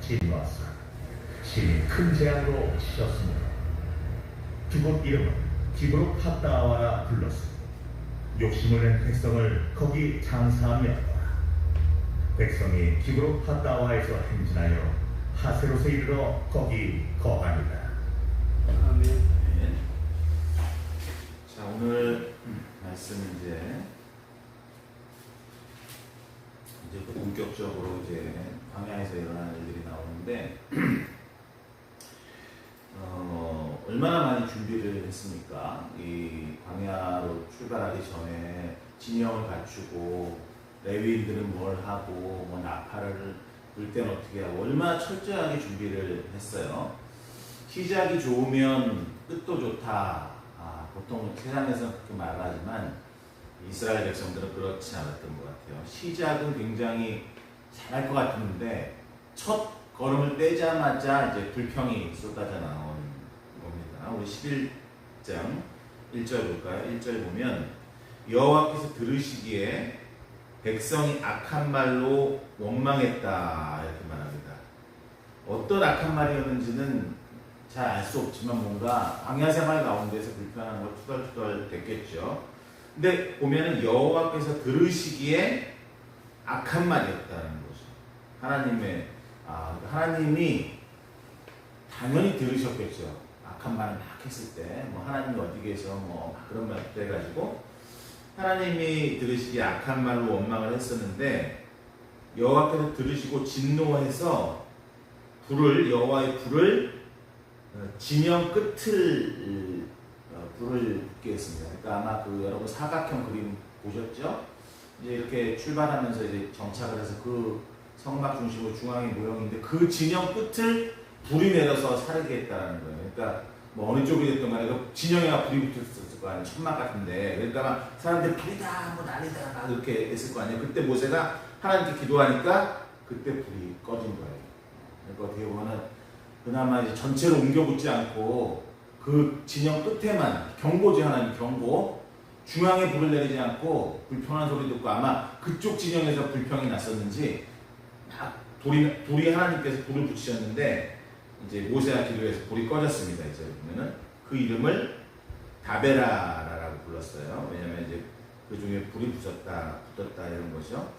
진노하사 심히 큰 재앙으로 치셨습니다. 그곳 이름은 기브로 핫다와라 불렀으니 욕심을 낸 백성을 거기 장사하며 백성이 기브로 핫다와에서 행진하여 하세롯에 이르러 거기 거하니라. 아멘. 네. 자 오늘 말씀 이제 이제 그 본격적으로 이제 광야에서 일어나는 일들이 나오는데 어, 얼마나 많이 준비를 했습니까? 이 광야로 출발하기 전에 진영을 갖추고 레위인들은 뭘 하고 뭐 나팔을 불 때는 어떻게 하고 얼마나 철저하게 준비를 했어요. 시작이 좋으면 끝도 좋다. 아, 보통 세상에서는 그렇게 말하지만 이스라엘 백성들은 그렇지 않았던 것 같아요. 시작은 굉장히 잘할 것 같은데 첫 걸음을 떼자마자 이제 불평이 쏟아져 나온 겁니다. 우리 11장 1절 볼까요? 1절 보면 여호와께서 들으시기에 백성이 악한 말로 원망했다 이렇게 말합니다. 어떤 악한 말이었는지는 잘 알 수 없지만 뭔가 광야 생활 가운데서 불편한 걸 투덜투덜 됐겠죠. 근데 보면은 여호와께서 들으시기에 악한 말이었다는 거죠. 하나님의 아 하나님이 당연히 들으셨겠죠. 악한 말을 막 했을 때, 뭐 하나님이 어디 계셔, 뭐 그런 말 해가지고 하나님이 들으시기에 악한 말로 원망을 했었는데 여호와께서 들으시고 진노해서 불을 여호와의 불을 어, 진영 끝을 어, 불을 붙게 했습니다. 그러니까 아마 그 여러분 사각형 그림 보셨죠? 이제 이렇게 출발하면서 이제 정착을 해서 그 성막 중심으로 중앙에 모형인데 그 진영 끝을 불이 내려서 사르게 했다는 거예요. 그러니까 뭐 어느 쪽이 됐든 간에 그 진영에가 불이 붙었을 거 아니에요. 천막 같은데. 그러니까 막 사람들이 불이다 뭐 난리다 막 이렇게 했을 거 아니에요. 그때 모세가 하나님께 기도하니까 그때 불이 꺼진 거예요. 그러니까 어떻게 보면은 그나마 이제 전체로 옮겨 붙지 않고 그 진영 끝에만 경고지 하나님 경고 중앙에 불을 내리지 않고 불평한 소리 듣고 아마 그쪽 진영에서 불평이 났었는지 막 돌이 돌이 하나님께서 불을 붙이셨는데 이제 모세가 기도해서 불이 꺼졌습니다. 이제 보면은 그 이름을 다베라라고 불렀어요. 왜냐면 이제 그 중에 불이 붙었다, 붙었다 이런 거죠.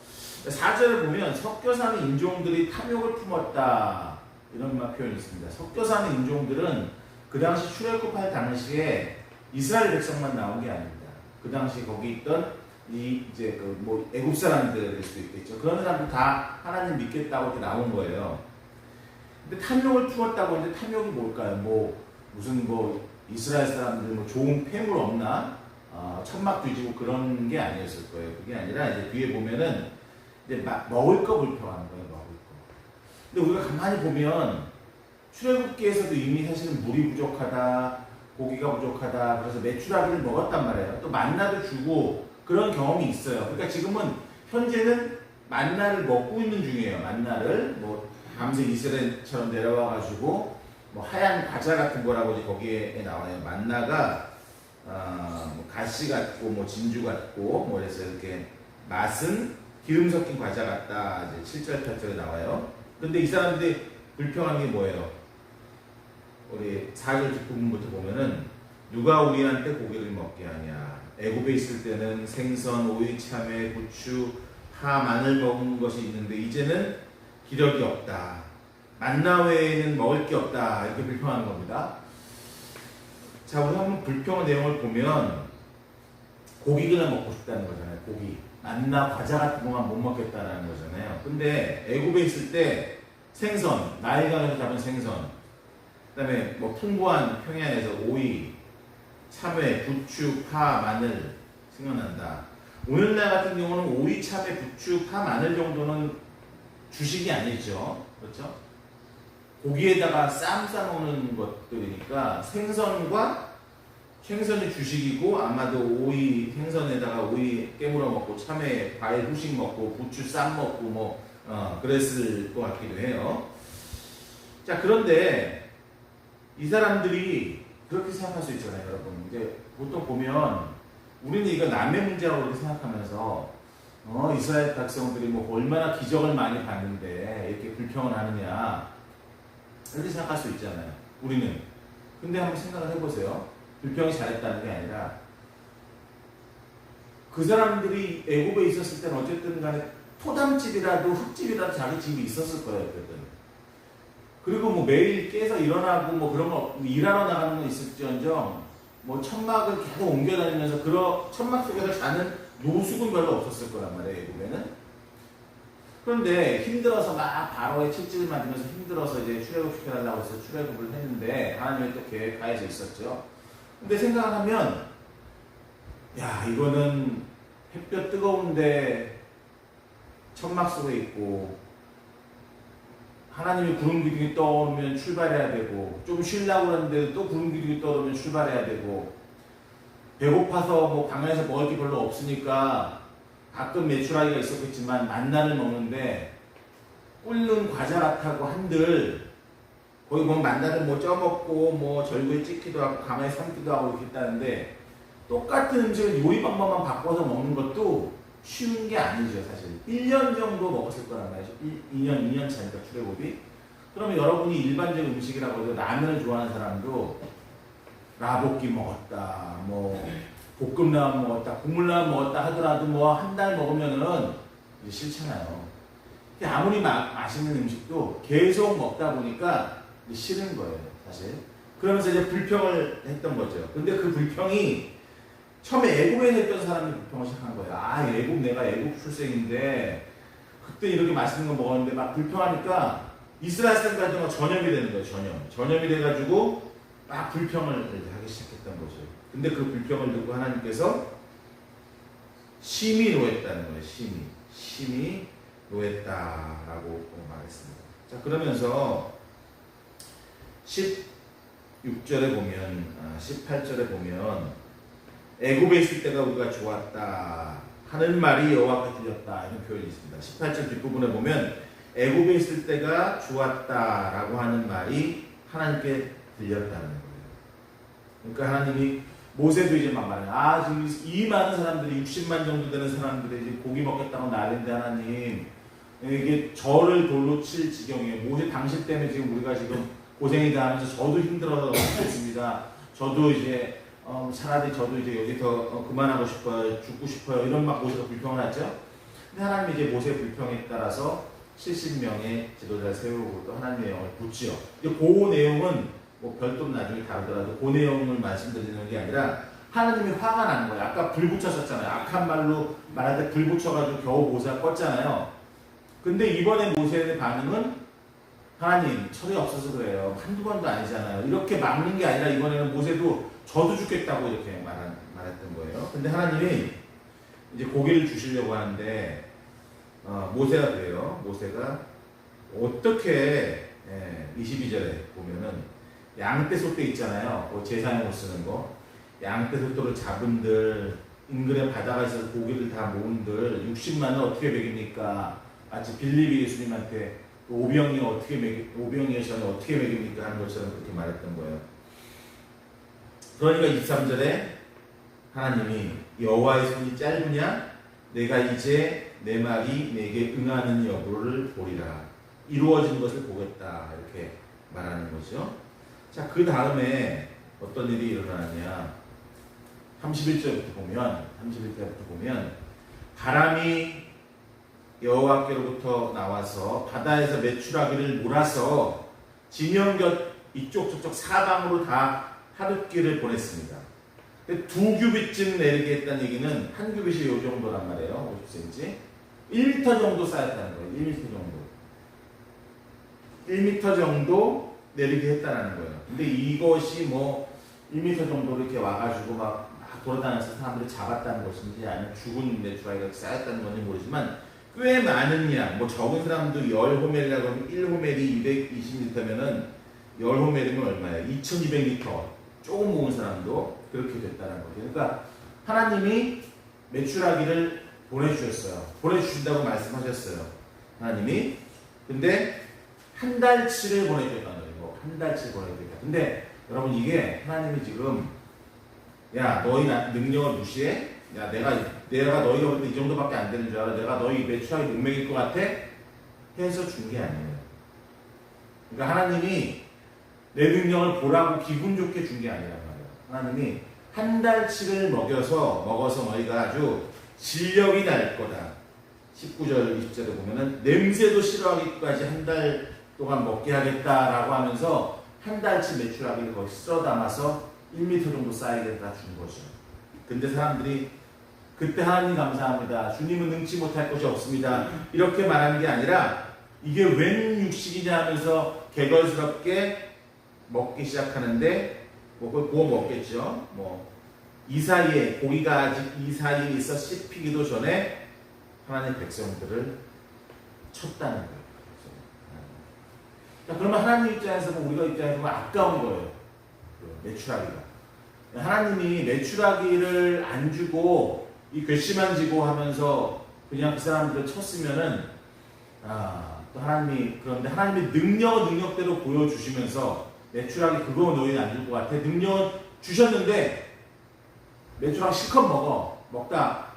4절을 보면 사는 인종들이 탐욕을 품었다 이런 말 표현이 있습니다. 사는 인종들은 그 당시 출애굽할 당시에 이스라엘 백성만 나온 게 아닙니다. 그 당시 거기 있던 이 이제 그 뭐 애굽 사람들일 수도 있겠죠. 그런 사람들 다 하나님 믿겠다고 이렇게 나온 거예요. 근데 탐욕을 품었다고 하는데 탐욕이 뭘까요? 뭐 무슨 뭐 이스라엘 사람들 뭐 좋은 폐물 없나? 어, 천막 뒤지고 그런 게 아니었을 거예요. 그게 아니라 이제 뒤에 보면은 이제 마- 먹을 거 불평하는 거예요. 먹을 거. 근데 우리가 가만히 보면 출애굽기에서도 이미 사실은 물이 부족하다, 고기가 부족하다, 그래서 메추라기를 먹었단 말이에요. 또 만나도 주고 그런 경험이 있어요. 그러니까 지금은 현재는 만나를 먹고 있는 중이에요. 만나를 뭐 밤새 이스라엘처럼 내려와 가지고 뭐 하얀 과자 같은 거라고 이제 거기에 나와요. 만나가 아, 뭐 가시 같고 뭐 진주 같고 뭐 그래서 이렇게 맛은 기름 섞인 과자 같다. 이제 7절 8절에 나와요. 근데 이 사람들이 불평한 게 뭐예요? 우리 4절 뒷부분부터 보면은 누가 우리한테 고기를 먹게 하냐? 애굽에 있을 때는 생선, 오이, 참외, 부추, 파, 마늘 먹은 것이 있는데 이제는 기력이 없다. 만나 외에는 먹을 게 없다. 이렇게 불평하는 겁니다. 자, 우리 한번 불평의 내용을 보면 고기 그냥 먹고 싶다는 거잖아요. 고기. 만나 과자 같은 것만 못 먹겠다는 거잖아요. 근데 애굽에 있을 때 생선, 나일강에서 잡은 생선, 그다음에 뭐 풍부한 평야에서 오이, 참외, 부추, 파, 마늘 생각난다. 오늘날 같은 경우는 오이, 참외, 부추, 파, 마늘 정도는 주식이 아니죠. 그렇죠? 고기에다가 쌈 싸놓는 것들이니까 생선과 생선이 주식이고 아마도 오이 생선에다가 오이 깨물어 먹고 참외 과일 후식 먹고 부추 쌈 먹고 뭐 어, 그랬을 것 같기도 해요. 자 그런데 이 사람들이 그렇게 생각할 수 있잖아요, 여러분. 이제 보통 보면 우리는 이거 남의 문제라고 생각하면서 어, 이스라엘 백성들이 뭐 얼마나 기적을 많이 봤는데 이렇게 불평을 하느냐 이렇게 생각할 수 있잖아요. 우리는. 근데 한번 생각을 해보세요. 불평이 잘했다는 게 아니라 그 사람들이 애굽에 있었을 때는 어쨌든 간에 토담집이라도 흙집이라도 자기 집이 있었을 거예요. 어쨌든. 그리고 뭐 매일 깨서 일어나고 뭐 그런 거 일하러 나가는 건 있을지언정 뭐 천막을 계속 옮겨 다니면서 그런 천막 속에서 자는 노숙은 별로 없었을 거란 말이에요. 애굽에는. 그런데 힘들어서 막 바로에 칠집을 만들면서 힘들어서 이제 출애굽 시켜달라고 해서 출애굽을 했는데 하나님의 또 계획 하에서 있었죠. 근데 생각하면 야 이거는 햇볕 뜨거운데 천막 속에 있고 하나님이 구름 기둥이 떠오르면 출발해야 되고 좀 쉬려고 하는데 또 구름 기둥이 떠오르면 출발해야 되고 배고파서 뭐 방에서 먹을 게 별로 없으니까 가끔 메추라기가 있었겠지만 만나를 먹는데 끓는 과자 같다고 한들 거기 보면 만나를 뭐 쪄먹고 뭐 절구에 찍기도 하고 가마에 삶기도 하고 이렇게 했다는데 똑같은 음식을 요리 방법만 바꿔서 먹는 것도 쉬운 게 아니죠 사실. 1년 정도 먹었을 거란 말이죠. 2년 2년 차니까 출애굽이. 그러면 여러분이 일반적 음식이라고 해도 라면을 좋아하는 사람도 라볶이 먹었다 뭐 볶음라면 먹었다 국물라면 먹었다 하더라도 뭐 한 달 먹으면은 이제 싫잖아요. 아무리 마, 맛있는 음식도 계속 먹다 보니까 싫은 거예요 사실. 그러면서 이제 불평을 했던 거죠. 근데 그 불평이 처음에 애국에 있던 사람이 불평을 시작한 거예요. 아, 애국 내가 애국 출생인데 그때 이렇게 맛있는 거 먹었는데 막 불평하니까 이스라엘 막 전염이 되는 거예요. 전염. 전염이 돼가지고 막 불평을 하기 시작했던 거죠. 근데 그 불평을 듣고 하나님께서 심히 노했다는 거예요. 심히. 심히 노했다라고 말했습니다. 자, 그러면서 16절에 보면, 아, 18절에 보면 애굽에 있을 때가 우리가 좋았다 하는 말이 여호와께 들렸다 이런 표현이 있습니다. 18절 뒷부분에 보면 애굽에 있을 때가 좋았다라고 하는 말이 하나님께 들렸다는 거예요. 그러니까 하나님이 모세도 이제 막 말해요. 아 지금 이 많은 사람들이 60만 정도 되는 사람들이 이제 고기 먹겠다고 난리인데 하나님 이게 저를 돌로 칠 지경이에요. 모세 당신 때문에 지금 우리가 지금 고생이 다 하면서 저도 힘들어서 죽겠습니다. 저도 이제 어, 차라리 저도 이제 여기서 어, 그만하고 싶어요, 죽고 싶어요, 이런 막 모세가 불평을 하죠. 근데 하나님이 이제 모세 불평에 따라서 70명의 지도자를 세우고 또 하나님의 영을 붙지요. 근데 그 내용은 뭐 별도로 나중에 다루더라도 그 내용을 말씀드리는 게 아니라 하나님이 화가 나는 거예요. 아까 불 붙였었잖아요. 악한 말로 말할 때 불 붙여가지고 겨우 모세가 껐잖아요. 근데 이번에 모세의 반응은 하나님 철이 없어서 그래요. 한두 번도 아니잖아요. 이렇게 막는 게 아니라 이번에는 모세도 저도 죽겠다고 이렇게 말한, 말했던 거예요. 근데 하나님이 이제 고기를 주시려고 하는데 어, 모세가 그래요. 모세가 어떻게 예, 22절에 보면은 양떼 소떼 있잖아요. 그못 쓰는 거. 양떼 소떼를 잡은들 인근의 바다가에서 고기를 다 모은들 60만을 어떻게 먹입니까? 마치 빌리비 예수님한테 그 오병이 어떻게 먹이 오병이의 전에 어떻게 먹입니까? 하는 것처럼 그렇게 말했던 거예요. 그러니까 23절에 하나님이 여호와의 손이 짧으냐? 내가 이제 내 말이 내게 응하는 여부를 보리라. 이루어진 것을 보겠다. 이렇게 말하는 거죠. 자 그 다음에 어떤 일이 일어나냐? 31절부터 보면 31절부터 보면 바람이 여호와께로부터 나와서 바다에서 메추라기를 몰아서 진영 곁 이쪽 저쪽 사방으로 다 하룻길을 보냈습니다. 두 규빗쯤 내리게 했다는 얘기는 한 규빗이 요 정도란 말이에요. 50cm. 1m 정도 쌓였다는 거예요. 1m 정도. 1m 정도 내리게 했다는 거예요. 근데 이것이 뭐 1m 정도 이렇게 와가지고 막, 막 돌아다녀서 사람들이 잡았다는 것인지 아니면 죽은 메추라기가 쌓였다는 건지 모르지만 꽤 양, 뭐 적은 사람도 10호멜이라고 하면 1호멜이 220m면은 10호멜이면 얼마예요? 2200m. 조금 모은 사람도 그렇게 됐다는 거죠. 그러니까 하나님이 메추라기를 보내주셨어요. 보내주신다고 말씀하셨어요. 하나님이. 근데 한 달치를 보내줬다는 거예요. 한 달치 보내줬다. 근데 여러분 이게 하나님이 지금 야 너희 나- 능력을 무시해? 야 내가 내가 너희가 볼 때 이 정도밖에 안 되는 줄 알아. 내가 너희 매출하기 못 먹일 것 같아. 해서 준 게 아니에요. 그러니까 하나님이 내 능력을 보라고 기분 좋게 준 게 아니란 말이에요. 하나님이 한 달치를 먹여서 먹어서 너희가 아주 진력이 날 거다. 19절 20절에 보면은 냄새도 싫어하기까지 한 달 동안 먹게 하겠다라고 하면서 한 달치 매출하기를 거의 쓸어 담아서 1m 정도 쌓이겠다 준 거죠. 근데 사람들이 그때 하나님 감사합니다. 주님은 능치 못할 것이 없습니다. 이렇게 말하는 게 아니라 이게 웬 육식이냐 하면서 개걸스럽게 먹기 시작하는데 뭐 그걸 구워 먹겠죠. 뭐 이 사이에 고기가 아직 이 사이에 있어 씹히기도 전에 하나님 백성들을 쳤다는 거예요. 자, 그러면 하나님 입장에서 보면 우리가 입장에서 보면 아까운 거예요. 그 매출하기가. 하나님이 매출하기를 안 주고 이 괘씸한 지고 하면서 그냥 그 사람들을 쳤으면은 아, 또 하나님이 그런데 하나님이 능력 능력대로 보여주시면서 매출하기 그거 너희는 안줄것 같아. 능력 주셨는데 매출하기 실컷 먹어. 먹다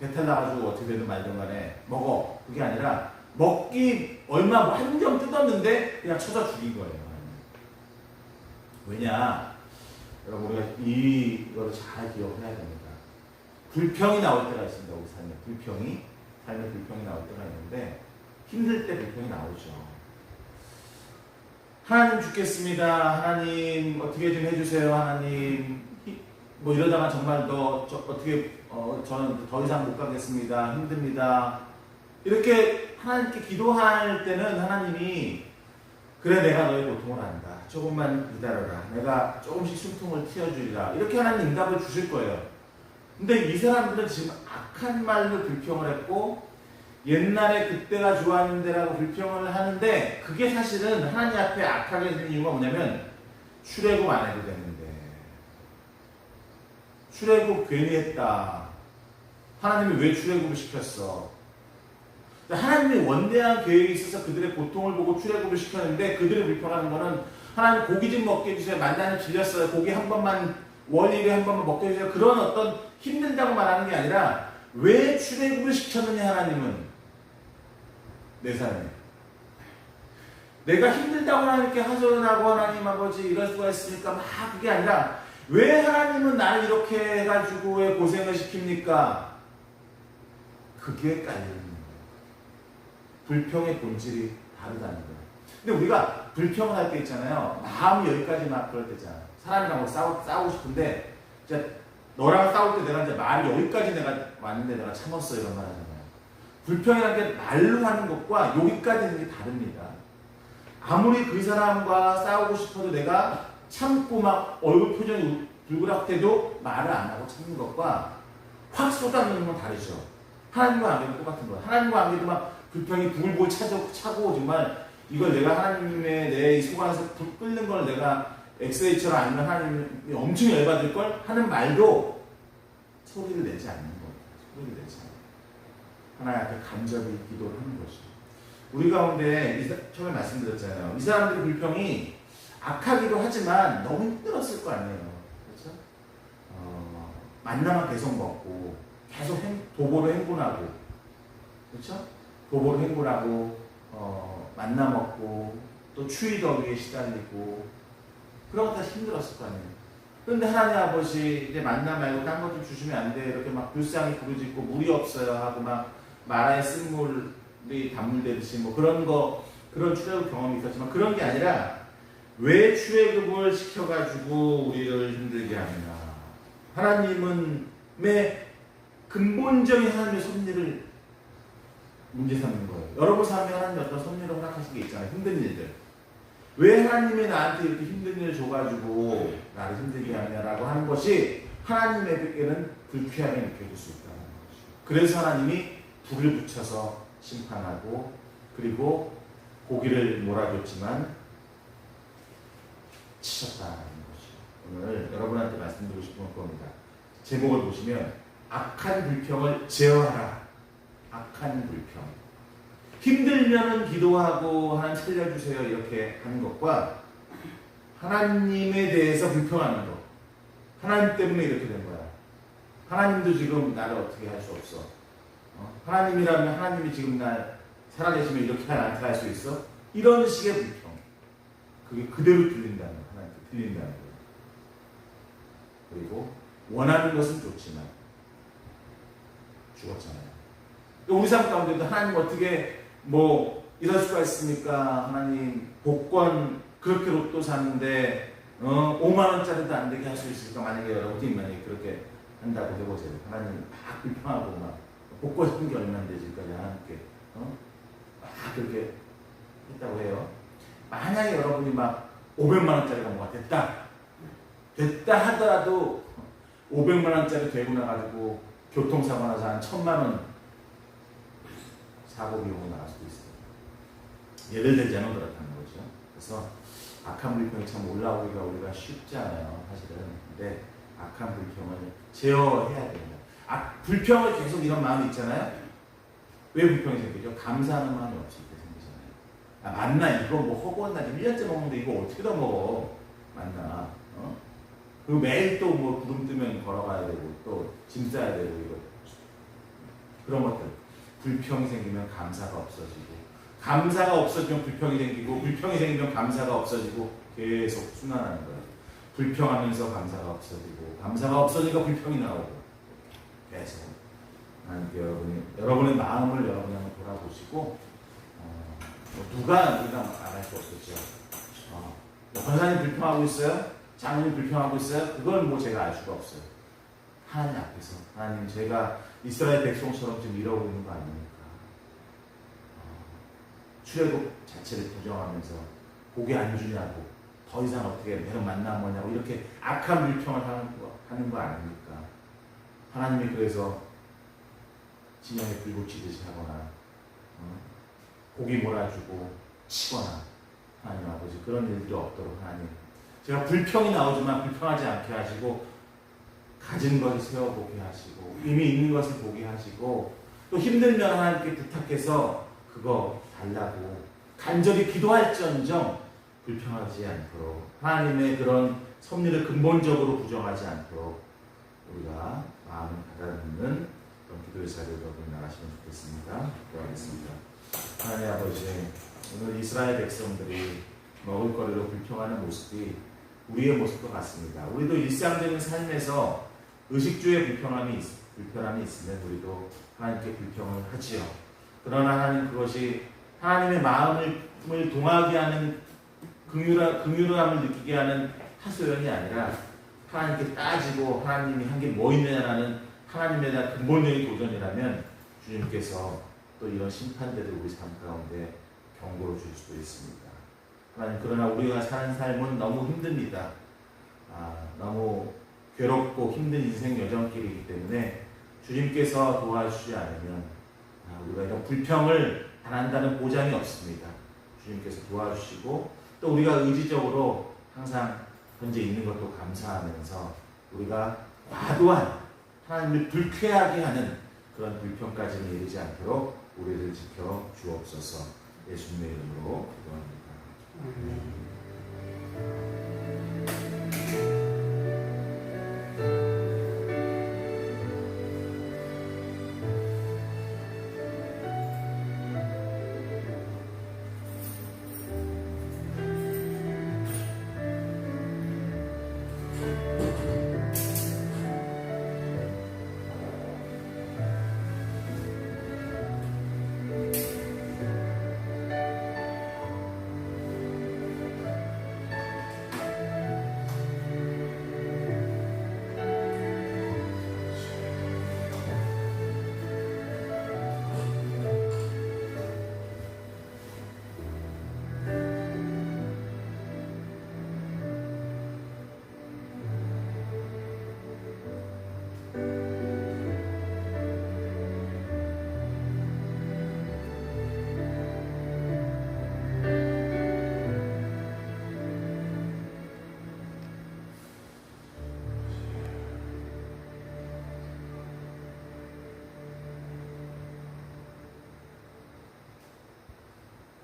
배탈 나가지고 어떻게 되든 말든 간에 먹어. 그게 아니라 먹기 얼마 뭐 한점 뜯었는데 그냥 쳐서 죽인 거예요. 왜냐? 여러분 우리가 이거를 잘 기억해야 됩니다. 불평이 나올 때가 있습니다. 우리 삶에 불평이 삶에 불평이 나올 때가 있는데 힘들 때 불평이 나오죠. 하나님 죽겠습니다. 하나님 어떻게 좀 해주세요. 하나님 히- 뭐 이러다가 정말 더 저, 어떻게 어, 저는 더 이상 못 가겠습니다. 힘듭니다. 이렇게 하나님께 기도할 때는 하나님이 그래 내가 너의 고통을 안다. 조금만 기다려라. 내가 조금씩 숨통을 틔워주리라. 이렇게 하나님 응답을 주실 거예요. 근데 이 사람들은 지금 악한 말로 불평을 했고 옛날에 그때가 좋았는데라고 불평을 하는데 그게 사실은 하나님 앞에 악하게 되는 이유가 뭐냐면 출애굽 안 해도 되는데 출애굽 괜히 했다. 하나님이 왜 출애굽을 시켰어? 하나님의 원대한 계획이 있어서 그들의 고통을 보고 출애굽을 시켰는데 그들의 불평하는 거는 하나님 고기 좀 먹게 해주세요. 만나는 질렸어요. 고기 한 번만 월일에 한 번만 먹게 해주세요. 그런 어떤 힘든다고 말하는 게 아니라 왜 출애굽을 시켰느냐 하나님은 내 삶에 내가 힘들다고 하나님께 하소연하고 하나님 아버지 이럴 수가 있으니까 막 그게 아니라 왜 하나님은 나를 이렇게 해가지고 왜 고생을 시킵니까? 그게 깔리는 거예요. 불평의 본질이 다르다는 거예요. 근데 우리가 불평을 할 때 있잖아요. 마음이 여기까지 막 그럴 때잖아. 사람이랑 뭐 싸우, 싸우고 싶은데, 이제 너랑 싸울 때 내가 이제 말이 여기까지 내가 왔는데 내가 참았어. 이런 말 하잖아요. 불평이라는 게 말로 하는 것과 여기까지 하는 게 다릅니다. 아무리 그 사람과 싸우고 싶어도 내가 참고 막 얼굴 표정이 불그락해도 말을 안 하고 참는 것과 확 쏟아내는 건 다르죠. 하나님과 관계는 똑같은 거예요. 하나님과 관계도 막 불평이 불불 차고, 정말 이걸 내가 하나님의 내속 안에서 불 끓는 걸 내가 엑스레이처럼 아니면 하나님이 엄청 열받을 걸 하는 말도 소리를 내지 않는 거예요. 소리를 내지 않는. 하나님 앞에 간절히 기도를 하는 거죠. 우리 가운데 처음에 말씀드렸잖아요. 이 사람들의 불평이 악하기도 하지만 너무 힘들었을 거 아니에요. 그렇죠? 어, 계속 먹고 계속 행, 도보로 행군하고 그렇죠? 도보로 행군하고 어, 만나 먹고 또 추위 더위에 시달리고 그런 것다 힘들었을 거 아니에요. 그런데 하나님 아버지 이제 만나 말고 딴 것 좀 주시면 안 돼. 이렇게 막 불쌍히 부르짖고 물이 없어요 하고 막 마라에 쓴물이 단물되듯이 뭐 그런 거 그런 출애굽 경험이 있었지만 그런 게 아니라 왜 출애굽을 시켜가지고 우리를 힘들게 하느냐. 하나님은 매 근본적인 하나님의 섭리를 문제 삼는 거예요. 여러분 삶에 하나님 어떤 섭리를 허락하신 게 있잖아요. 힘든 일들. 왜 하나님이 나한테 이렇게 힘든 일을 줘가지고 나를 힘들게 하냐라고 하는 것이 하나님에게는 불쾌하게 느껴질 수 있다는 거죠. 그래서 하나님이 불을 붙여서 심판하고 그리고 고기를 몰아줬지만 치셨다는 거죠. 오늘 여러분한테 말씀드리고 싶은 겁니다. 제목을 보시면 악한 불평을 제어하라. 악한 불평. 힘들면은 기도하고 하나님 살려주세요 이렇게 하는 것과 하나님에 대해서 불평하는 것. 하나님 때문에 이렇게 된 거야. 하나님도 지금 나를 어떻게 할 수 없어. 어? 하나님이라면 하나님이 지금 날 살아계시면 이렇게 나한테 할 수 있어? 이런 식의 불평. 그게 그대로 들린다는 거, 하나님께 들린다는 거예요. 그리고 원하는 것은 좋지만 죽었잖아요. 우리 삶 가운데도 하나님 어떻게 뭐 이럴 수가 있습니까? 하나님 복권 그렇게 로또 샀는데 어, 5만 원짜리도 안 되게 할 수 있을까? 만약에 여러분이 만약에 그렇게 한다고 해보세요. 하나님 막 불평하고 막 복권 산 게 얼마인데 지금까지 하나님께 어? 막 그렇게 했다고 해요. 만약에 여러분이 막 500만 원짜리가 뭐가 됐다. 됐다 하더라도 500만 원짜리 되고 나가지고 교통사고 나서 한 천만 원 사고 비용이 나갈 수도 있어요. 예를 들자면 그렇다는 거죠. 그래서 악한 불평이 참 올라오기가 우리가 쉽지 않아요. 사실은. 근데 악한 불평을 제어해야 됩니다. 아, 불평을 계속 이런 마음이 있잖아요. 왜 불평이 생기죠? 감사하는 마음이 때 생기잖아요. 아, 맞나? 이거 뭐 허구한 날 1년째 먹는데 이거 어떻게 더 먹어? 맞나? 어? 그리고 매일 또 뭐 구름 뜨면 걸어가야 되고 또 짐 싸야 되고 이거 그런 것들 불평이 생기면 감사가 없어지고 감사가 없어지면 불평이 생기고 불평이 생기면 감사가 없어지고 계속 순환하는 거예요. 불평하면서 감사가 없어지고 감사가 없어지니까 불평이 나오고 계속 하나님께 여러분이 여러분의 마음을 여러분이 한번 돌아보시고 어, 뭐 누가 우리가 말할 수 없겠죠. 어, 뭐 권사님 불평하고 있어요? 장로님 불평하고 있어요? 그건 뭐 제가 알 수가 없어요. 하나님 앞에서 하나님 제가 이스라엘 백성처럼 지금 이러고 있는 거 아닙니까? 어, 출애굽 자체를 부정하면서 고개 안 주냐고 더 이상 어떻게 내가 만나 뭐냐고 이렇게 악한 불평을 하는 거, 하는 거 아닙니까? 하나님이 그래서 진영에 불 붙이듯이 하거나 어, 고기 몰아주고 치거나 하나님 아버지 그런 일들이 없도록 하나님 제가 불평이 나오지만 불평하지 않게 하시고 가진 것을 세워 보게 하시고 이미 있는 것을 보게 하시고 또 힘들면 하나님께 부탁해서 그거 달라고 간절히 기도할지언정 불평하지 않도록 하나님의 그런 섭리를 근본적으로 부정하지 않도록 우리가 마음을 가다듬는 그런 기도의 자리로 나가시면 좋겠습니다. 기도하겠습니다. 하나님 아버지 오늘 이스라엘 백성들이 먹을 거리로 불평하는 모습이 우리의 모습과 같습니다. 우리도 일상적인 삶에서 의식주의 불평함이 있, 불편함이 있으면 우리도 하나님께 불평을 하지요. 그러나 하나님 그것이 하나님의 마음을 동하게 하는 긍휼함을 느끼게 하는 하소연이 아니라 하나님께 따지고 하나님이 한 게 뭐 있느냐라는 하나님에 대한 근본적인 도전이라면 주님께서 또 이런 심판대를 우리 삶 가운데 경고로 줄 수도 있습니다. 하나님 그러나 우리가 사는 삶은 너무 힘듭니다. 아, 너무 괴롭고 힘든 인생 여정길이기 때문에 주님께서 도와주지 않으면 아, 우리가 이런 불평을 안 한다는 보장이 없습니다. 주님께서 도와주시고 또 우리가 의지적으로 항상 현재 있는 것도 감사하면서 우리가 과도한 하나님을 불쾌하게 하는 그런 불평까지는 이르지 않도록 우리를 지켜 주옵소서 예수님의 이름으로 기도합니다.